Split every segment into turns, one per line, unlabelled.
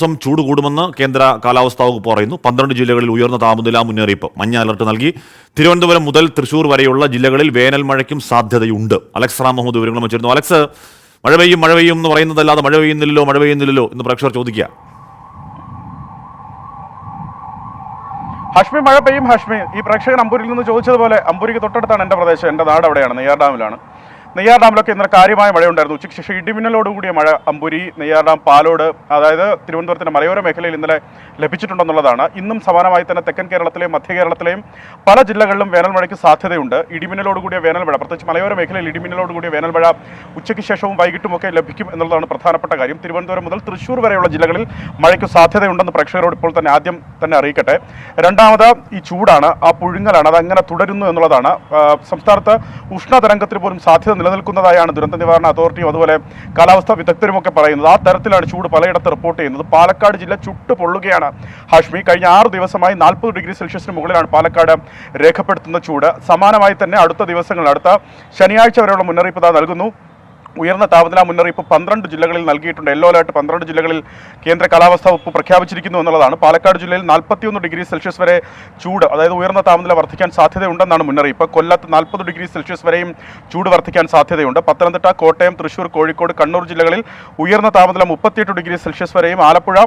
ദിവസം ചൂട് കൂടുമെന്ന് കേന്ദ്ര കാലാവസ്ഥാ വകുപ്പ് പറയുന്നു. പന്ത്രണ്ട് ജില്ലകളിൽ ഉയർന്ന താപനില മുന്നറിയിപ്പ്. മഞ്ഞ അലർട്ട് നൽകി. തിരുവനന്തപുരം മുതൽ തൃശൂർ വരെയുള്ള ജില്ലകളിൽ വേനൽ മഴയ്ക്കും സാധ്യതയുണ്ട്. അലക്സ് റാം മുഹമ്മദ് വിവരങ്ങൾ വെച്ചിരുന്നു. അലക്സ് മഴ പെയ്യും മഴ പെയ്യും എന്ന് പറയുന്നതല്ലാതെ മഴ പെയ്യുന്നില്ലല്ലോ മഴ പെയ്യുന്നില്ലല്ലോ എന്ന് പ്രേക്ഷകർ ചോദിക്കുക.
ഹഷ്മി മഴ പെയ്യും ഹഷ്മി. ഈ പ്രേക്ഷകൻ അമ്പൂരിൽ നിന്ന് ചോദിച്ചതുപോലെ അമ്പൂരിക്ക് തൊട്ടടുത്താണ് എന്റെ പ്രദേശം. എന്റെ നാട് അവിടെയാണ്. നെയ്യാർ ഡാമിലാണ്. നെയ്യാർ ഡാമിലൊക്കെ ഇന്നലെ കാര്യമായ മഴയുണ്ടായിരുന്നു. ഉച്ചയ്ക്ക് ശേഷം ഇടിമിന്നലോടുകൂടിയ മഴ അമ്പൂരി നെയ്യാർ ഡാം പാലോട് അതായത് തിരുവനന്തപുരത്തിന്റെ മലയോര മേഖലയിൽ ഇന്നലെ ലഭിച്ചിട്ടുണ്ടെന്നുള്ളതാണ്. ഇന്നും സമാനമായി തന്നെ തെക്കൻ കേരളത്തിലെയും മധ്യ കേരളത്തിലെയും പല ജില്ലകളിലും വേനൽ മഴയ്ക്ക് സാധ്യതയുണ്ട്. ഇടിമിന്നലോടുകൂടിയ വേനൽമഴ വേനൽ മഴ പ്രത്യേകിച്ച് മലയോര മേഖലയിൽ ഇടിമിന്നലോടുകൂടിയ വേനൽമഴ വേനൽ മഴ ഉച്ചയ്ക്ക് ശേഷവും വൈകിട്ടുമൊക്കെ ലഭിക്കും എന്നുള്ളതാണ് പ്രധാനപ്പെട്ട കാര്യം. തിരുവനന്തപുരം മുതൽ തൃശ്ശൂർ വരെയുള്ള ജില്ലകളിൽ മഴയ്ക്ക് സാധ്യതയുണ്ടെന്ന് പ്രേക്ഷകരോട് ഇപ്പോൾ തന്നെ ആദ്യം തന്നെ അറിയിക്കട്ടെ. രണ്ടാമത് ഈ ചൂടാണ് ആ പുഴുങ്ങലാണ് അത് അങ്ങനെ തുടരുന്നു എന്നുള്ളതാണ്. സംസ്ഥാനത്ത് ഉഷ്ണതരംഗത്തിന് പോലും സാധ്യത നിലനിൽക്കുന്നതായാണ് ദുരന്ത നിവാരണ അതോറിറ്റിയും അതുപോലെ കാലാവസ്ഥാ വിദഗ്ധരുമൊക്കെ പറയുന്നത്. ആ തരത്തിലാണ് ചൂട് പലയിടത്ത് റിപ്പോർട്ട് ചെയ്യുന്നത്. പാലക്കാട് ജില്ല ചുട്ടു പൊള്ളുകയാണ്. ഹാഷ്മി കഴിഞ്ഞ ആറ് ദിവസമായി നാൽപ്പത് ഡിഗ്രി സെൽഷ്യസിന് മുകളിലാണ് പാലക്കാട് രേഖപ്പെടുത്തുന്ന ചൂട്. സമാനമായി തന്നെ അടുത്ത ദിവസങ്ങളിൽ അടുത്ത ശനിയാഴ്ച വരെയുള്ള മുന്നറിയിപ്പ് നൽകുന്നു. ഉയർന്ന താപനില മുന്നറിയിപ്പ് പന്ത്രണ്ട് ജില്ലകളിൽ നൽകിയിട്ടുണ്ട്. യെല്ലോ അലർട്ട് പന്ത്രണ്ട് ജില്ലകളിൽ കേന്ദ്ര കാലാവസ്ഥാ വകുപ്പ് പ്രഖ്യാപിച്ചിരിക്കുന്നു എന്നുള്ളതാണ്. പാലക്കാട് ജില്ലയിൽ നാൽപ്പത്തിയൊന്ന് ഡിഗ്രി സെൽഷ്യസ് വരെ ചൂട് അതായത് ഉയർന്ന താപനില വർദ്ധിക്കാൻ സാധ്യതയുണ്ടെന്നാണ് മുന്നറിയിപ്പ്. കൊല്ലത്ത് നാൽപ്പത് ഡിഗ്രി സെൽഷ്യസ് വരെയും ചൂട് വർദ്ധിക്കാൻ സാധ്യതയുണ്ട്. പത്തനംതിട്ട കോട്ടയം തൃശൂർ കോഴിക്കോട് കണ്ണൂർ ജില്ലകളിൽ ഉയർന്ന താപനില മുപ്പത്തിയെട്ട് ഡിഗ്രി സെൽഷ്യസ് വരെയും ആലപ്പുഴ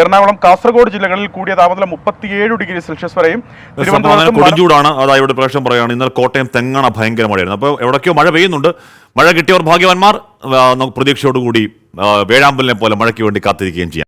എറണാകുളം കാസർഗോഡ് ജില്ലകളിൽ കൂടിയ താപനില മുപ്പത്തിയേഴ് ഡിഗ്രി സെൽഷ്യസ് വരെയും
തിരുവനന്തപുരം
തിരുവനന്തപുരത്തും
കൊടുംചൂടാണ് അതായത് ഇവിടെ പ്രേക്ഷകൻ പറയുകയാണ്. ഇന്നലെ കോട്ടയം തെങ്ങണ ഭയങ്കര മഴയായിരുന്നു. അപ്പോൾ എവിടേക്കോ മഴ പെയ്യുന്നുണ്ട്. മഴ കിട്ടിയവർ ഭാഗ്യവാന്മാർ പ്രതീക്ഷയോടുകൂടി വേഴാമ്പലിനെ പോലെ മഴയ്ക്ക് വേണ്ടി കാത്തിരിക്കുകയും ചെയ്യാം.